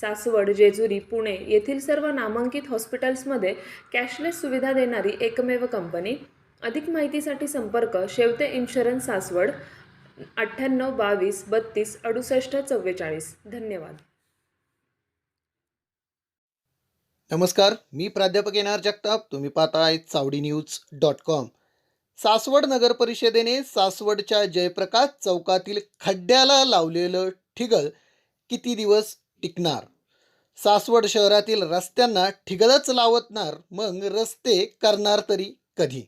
सासवड जेजुरी पुणे येथील सर्व नामांकित हॉस्पिटल्समध्ये कॅशलेस सुविधा देणारी एकमेव कंपनी. अधिक माहितीसाठी संपर्क शेवते इन्शुरन्स सासवड अठ्ठ्याण्णव बावीस बत्तीस अडुसष्ट चव्वेचाळीस. धन्यवाद. नमस्कार मी प्राध्यापक एन आर जगताप. तुम्ही पाहताय Chavadi news dot com. Saswad नगर परिषदेने सासवडच्या जयप्रकाश चौकातील खड्ड्याला लावलेलं ठिगळ किती दिवस टिकणार. सासवड शहरातील रस्त्यांना ठिगळच लावतणार मग रस्ते करणार तरी कधी?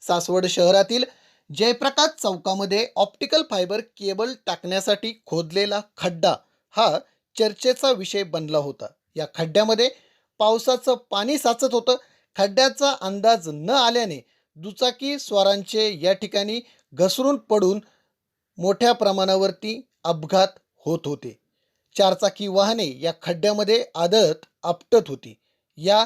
सासवड शहरातील जयप्रकाश चौकामध्ये ऑप्टिकल फायबर केबल टाकण्यासाठी खोदलेला खड्डा हा चर्चेचा विषय बनला होता. या खड्ड्यामध्ये पावसाचं पाणी साचत होतं. खड्ड्याचा अंदाज न आल्याने दुचाकी स्वारांचे या ठिकाणी घसरून पडून मोठ्या प्रमाणावरती अपघात होत होते. चारचाकी वाहने या खड्ड्यामध्ये आदळत आपटत होती. या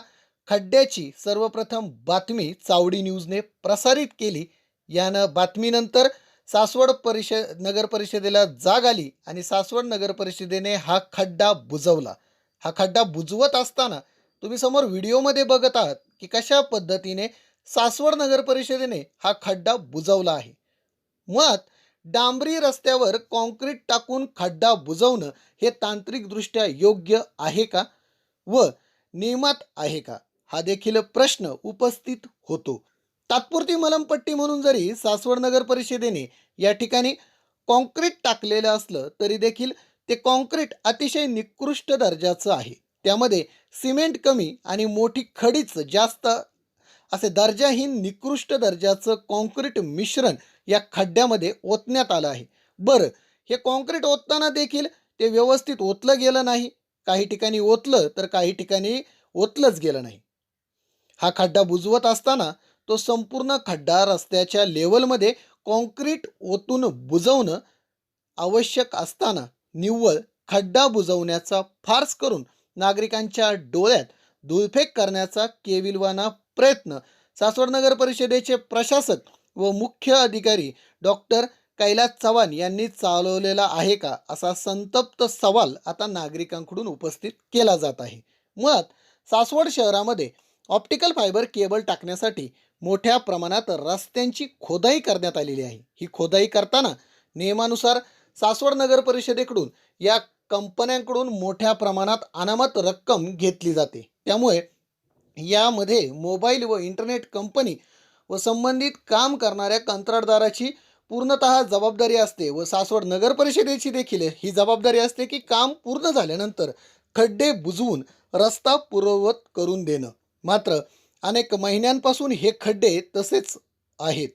खड्ड्याची सर्वप्रथम बातमी चावडी न्यूजने प्रसारित केली. यानं बातमीनंतर सासवड परिषद नगर परिषदेला जाग आली आणि सासवड नगर परिषदेने हा खड्डा बुजवला. हा खड्डा बुजवत असताना तुम्ही समोर व्हिडिओमध्ये बघत आहात की कशा पद्धतीने सासवड नगर परिषदेने हा खड्डा बुजवला आहे. मुळात डांबरी रस्त्यावर कॉन्क्रीट टाकून खड्डा बुजवणं हे तांत्रिकदृष्ट्या योग्य आहे का? व नियमात आहे का? हा देखील प्रश्न उपस्थित होतो. तात्पुरती मलमपट्टी म्हणून जरी सासवड नगर परिषदेने या ठिकाणी कॉन्क्रीट टाकलेलं असलं तरी देखील ते कॉन्क्रीट अतिशय निकृष्ट दर्जाचं आहे. त्यामध्ये सिमेंट कमी आणि मोठी खडीच जास्त असे दर्जाहीन निकृष्ट दर्जाचं कॉन्क्रीट मिश्रण या खड्ड्यामध्ये ओतण्यात आलं आहे. बरं हे कॉन्क्रीट ओतताना देखील ते व्यवस्थित ओतलं गेलं नाही. काही ठिकाणी ओतलं तर काही ठिकाणी ओतलंच गेलं नाही. हा खड्डा बुजवत असताना तो संपूर्ण खड्डा रस्त्याच्या लेवलमध्ये कॉन्क्रीट ओतून बुजवणं आवश्यक असताना निव्वळ खड्डा बुजवण्याचा फार्स करून नागरिकांच्या डोळ्यात धुळफेक करण्याचा केविलवाना प्रयत्न सासवड नगर परिषदेचे प्रशासक व मुख्य अधिकारी डॉक्टर कैलास चव्हाण यांनी चालवलेला आहे का? असा संतप्त सवाल आता नागरिकांकडून उपस्थित केला जात आहे. मुळात सासवड शहरामध्ये ऑप्टिकल फायबर केबल टाकण्यासाठी मोठ्या प्रमाणात रस्त्यांची खोदाई करण्यात आलेली आहे. ही खोदाई करताना नियमानुसार सासवड नगर परिषदेकडून या कंपन्यांकडून मोठ्या प्रमाणात अनामत रक्कम घेतली जाते. त्यामुळे यामध्ये मोबाईल व इंटरनेट कंपनी व संबंधित काम करणाऱ्या कंत्राटदाराची पूर्णत जबाबदारी असते व सासवड नगर परिषदेची देखील ही जबाबदारी असते की काम पूर्ण झाल्यानंतर खड्डे बुजवून रस्ता पूर्ववत करून देणं. मात्र अनेक महिन्यांपासून हे खड्डे तसेच आहेत.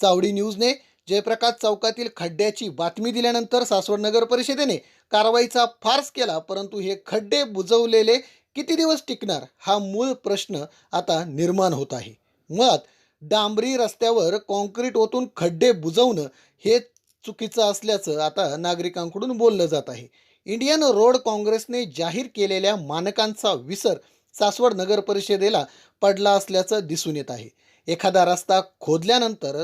चावडी न्यूजने जयप्रकाश चौकातील खड्ड्याची बातमी दिल्यानंतर सासवड नगर परिषदेने कारवाईचा फार्स केला परंतु हे खड्डे बुजवलेले किती दिवस टिकणार हा मूळ प्रश्न आता निर्माण होत आहे. मुळात डांबरी रस्त्यावर कॉन्क्रीट ओतून खड्डे बुजवणं हे चुकीचं असल्याचं आता नागरिकांकडून बोललं जात आहे. इंडियन रोड काँग्रेसने जाहीर केलेल्या मानकांचा विसर सासवड नगर परिषदेला पडला असल्याचं दिसून येत आहे. एखादा रस्ता खोदल्यानंतर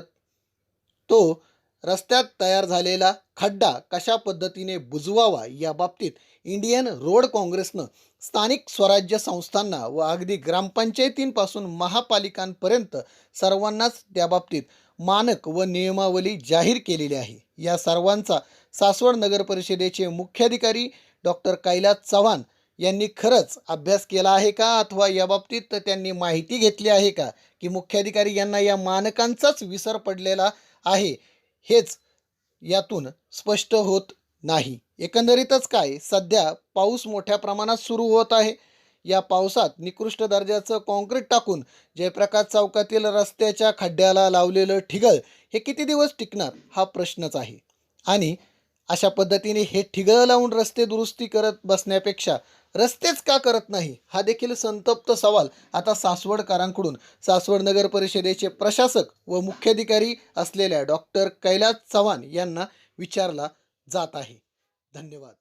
तो रस्त्यात तयार झालेला खड्डा कशा पद्धतीने बुजवावा या बाबतीत इंडियन रोड काँग्रेसनं स्थानिक स्वराज्य संस्थांना व अगदी ग्रामपंचायतींपासून महापालिकांपर्यंत सर्वांनाच त्याबाबतीत मानक व नियमावली जाहीर केलेली आहे. या सर्वांचा सासवड नगर परिषदेचे मुख्याधिकारी डॉक्टर कैलास चव्हाण यांनी खरंच अभ्यास केला आहे का अथवा याबाबतीत त्यांनी माहिती घेतली आहे का? की मुख्याधिकारी यांना या मानकांचाच विसर पडलेला आहे हेच यातून स्पष्ट होत नाही. एकंदरीतच काय सध्या पाऊस मोठ्या प्रमाणात सुरू होत आहे. या पावसात निकृष्ट दर्जाचं काँक्रीट टाकून जयप्रकाश चौकातील रस्त्याच्या खड्ड्याला लावलेलं ठिगळ हे किती दिवस टिकणार हा प्रश्नच आहे. आणि अशा पद्धतीने हे ठिगळ लावून रस्ते दुरुस्ती करत बसण्यापेक्षा रस्तेच का करत नाही? हा देखील संतप्त सवाल. आता सासवडकरांकडून सासवड नगर परिषदेचे प्रशासक व मुख्याधिकारी असलेल्या डॉक्टर कैलास चव्हाण यांना विचारला जात आहे. धन्यवाद.